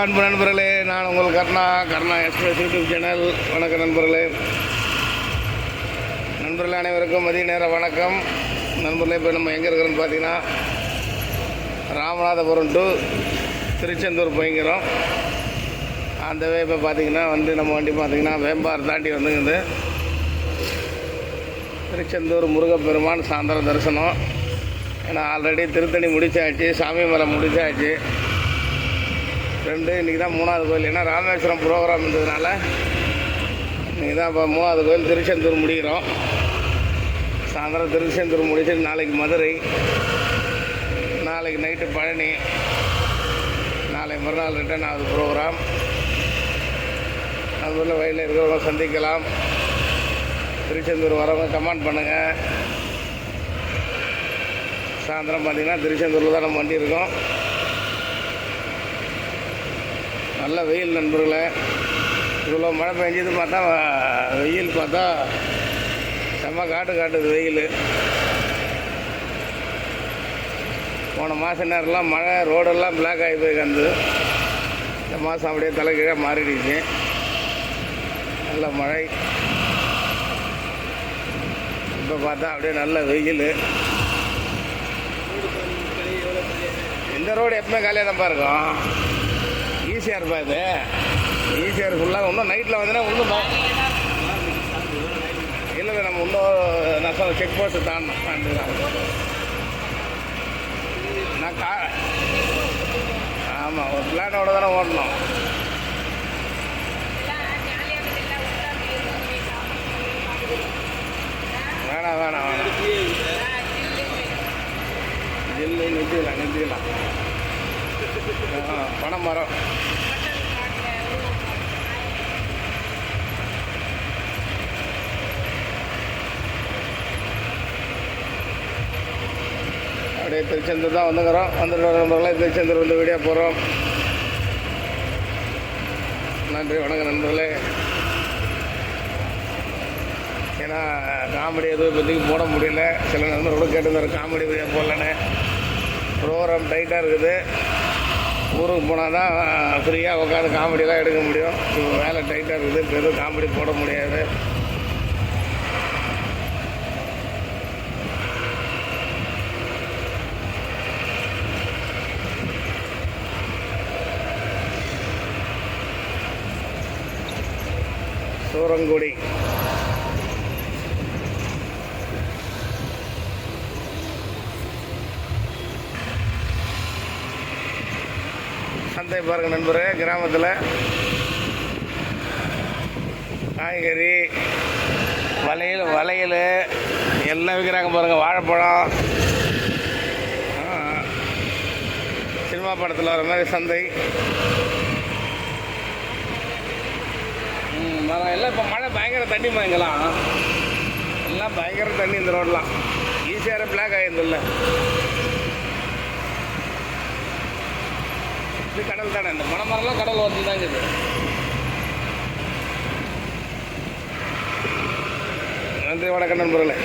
அன்பு நண்பர்களே. நான் உங்கள் Karna Karna express YouTube channel. வணக்கம் நண்பர்களே. நண்பர்களே அனைவருக்கும் மதிய நேர வணக்கம். நண்பர்களே இப்போ நம்ம எங்கே இருக்கிறோன்னு பார்த்தீங்கன்னா ராமநாதபுரம் டு திருச்செந்தூர் போய்க்கிறோம். அந்த வே இப்போ பார்த்தீங்கன்னா வந்து நம்ம வண்டி பார்த்தீங்கன்னா வேம்பார் தாண்டி வந்துங்குது திருச்செந்தூர் முருகப்பெருமான் சாயந்தரம் தரிசனம். ஏன்னா ஆல்ரெடி திருத்தணி முடிச்சாச்சு சாமி மலை முடிச்சாச்சு. ரெண்டு இன்றைக்கி தான் மூணாவது கோயில். ஏன்னா ராமேஸ்வரம் ப்ரோக்ராம் இருந்ததுனால இன்றைக்கி தான் இப்போ மூணாவது கோயில் திருச்செந்தூர் முடிக்கிறோம் சாயந்தரம் திருச்செந்தூர் முடிச்சுட்டு நாளைக்கு மதுரை. நாளைக்கு நைட்டு பழனி. நாளை மறுநாள் ரிட்டர்ன் ஆகுது ப்ரோக்ராம் அதுபோல் வயலில் இருக்கிறவங்க சந்திக்கலாம். திருச்செந்தூர் வரவங்க கமெண்ட் பண்ணுங்கள் சாயந்தரம் பார்த்தீங்கன்னா திருச்செந்தூரில் தான் நம்ம வண்டி இருக்கோம். நல்ல வெயில் நண்பர்களே. இவ்வளோ மழை பெஞ்சது பார்த்தா வெயில் பார்த்தா செம்ம காட்டு காட்டுது வெயில். போன மாத நேரம்லாம் மழை ரோடெல்லாம் பிளாக் ஆகி போய் கந்து இந்த மாதம் அப்படியே தலைகீழாக மாறிடுச்சு. நல்ல மழை. இப்போ பார்த்தா அப்படியே நல்ல வெயில். இந்த ரோடு எப்பவுமே காலியாக தான் இருக்கும். ஈஸியாக இருப்பா இது. ஈஸியாக இருக்குல்ல இன்னும் நைட்டில் வந்தீங்கன்னா இன்னும் இல்லை நம்ம இன்னும் நான் சொல்ல செக் போஸ்ட்டு தாண்டிடலாம் நான் கா ஆமாம் ஒரு பிளானோட தானே ஓடணும். வேணாம் வேணாம் வேணாம். ஜில்லு நிறுத்திக்கலாம் பனைமரம். பனை மரம் அப்படியே திருச்செந்தூர் தான் வந்துக்கிறோம். வந்துட்டு நண்பர்களே திருச்செந்தூர் வந்து வீடியோ போகிறோம் நன்றி வணக்கம் நண்பர்களே. ஏன்னா காமெடி எதுவும் இப்போதைக்கு போட முடியல. சில நண்பர்களும் கேட்டிருந்தாரு காமெடி வீடியோ போடலன்னு. ப்ரோக்ராம் டைட்டாக இருக்குது. ஊருக்கு போனால் தான் ஃப்ரீயாக உட்காந்து காமெடியெலாம் எடுக்க முடியும். இப்போ வேலை டைட்டாக இருக்குது இப்போ எதுவும் காமெடி போட முடியாது. சூரங்குடி. சந்தை பாருங்க நண்பரே கிராமத்தில். காய்கறி வளையல் வளையல் எல்லாம் விற்கிறாங்க பாருங்கள் வாழைப்பழம். சினிமா படத்தில் வர மாதிரி சந்தை. மரம் எல்லாம் இப்போ மழை பயங்கர தண்ணி இங்கெல்லாம் எல்லாம் பயங்கர தண்ணி இந்த ரோடெலாம் ஈஸியாக பிளாக் ஆகிருந்தில்ல இது கடல் தானே? இந்த மணமரம்லாம் கடல் வந்து தான் இருக்குது நன்றி வணக்கம் நண்பர்களே.